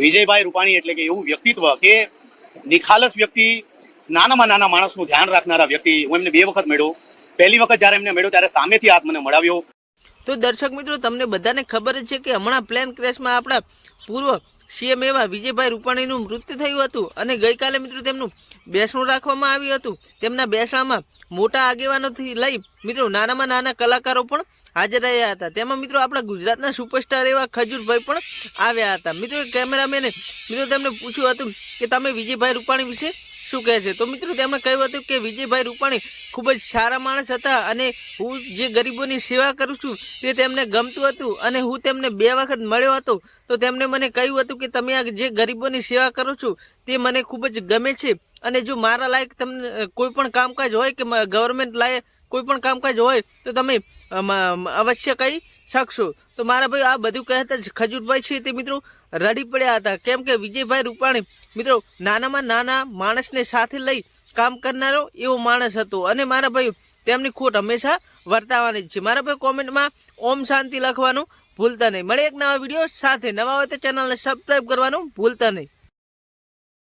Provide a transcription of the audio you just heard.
વિજયભાઈ રૂપાણી એટલે કે એવું વ્યક્તિત્વ કે નિખાલસ વ્યક્તિ, નાનામાં નાના માણસનું ધ્યાન રાખનારા વ્યક્તિ, હું એમને બે વખત મળ્યો. પહેલી વખત જ્યારે એમને મળ્યો ત્યારે સામેથી હાથ મને મળાવ્યો. તો દર્શક મિત્રો, તમને બધાને ખબર જ છે કે હમણાં પ્લેન ક્રેશમાં આપણા પૂર્વ સીએમ એવા વિજયભાઈ રૂપાણીનું મૃત્યુ થયું હતું અને ગઈકાલે મિત્રો તેમનું બેસણું રાખવામાં આવ્યું હતું. તેમના બેસણામાં મોટા આગેવાનોથી લઈ મિત્રો નાનામાં નાના કલાકારો પણ હાજર રહ્યા હતા. તેમાં મિત્રો આપણા ગુજરાતના સુપરસ્ટાર એવા ખજૂરભાઈ પણ આવ્યા હતા. મિત્રો કેમેરામેને, મિત્રો તેમને પૂછ્યું હતું કે તમે વિજયભાઈ રૂપાણી વિશે શું કહે છે? તો મિત્રો તેમણે કહ્યું હતું કે વિજયભાઈ રૂપાણી ખૂબ જ સારા માણસ હતા અને હું જે ગરીબોની સેવા કરું છું તે તેમને ગમતું હતું અને હું તેમને બે વખત મળ્યો હતો. તો તેમણે મને કહ્યું હતું કે તમે આ જે ગરીબોની સેવા કરો છો તે મને ખૂબ જ ગમે છે અને જો મારા લાયક તમને કોઈ પણ કામકાજ હોય કે ગવર્મેન્ટ લાયક કોઈ પણ કામકાજ હોય તો તમે અવશ્ય કહી શકશો. તો મારા ભાઈ આ બધું કહેતા જ ખજૂરભાઈ છે તે મિત્રો રડી પડ્યા હતા. કેમ કે વિજયભાઈ રૂપાણી, મિત્રો, નાનામાં નાના માણસને સાથે લઈ કામ કરનારો એવો માણસ હતો. અને મારા ભાઈ તેમની ખોટ હંમેશા વર્તાવાની જ છે. મારા ભાઈ કોમેન્ટમાં ઓમ શાંતિ લખવાનું ભૂલતા નહીં. મળે એક નવા વીડિયો સાથે. નવા હોય તો ચેનલને સબસ્ક્રાઈબ કરવાનું ભૂલતા નહીં.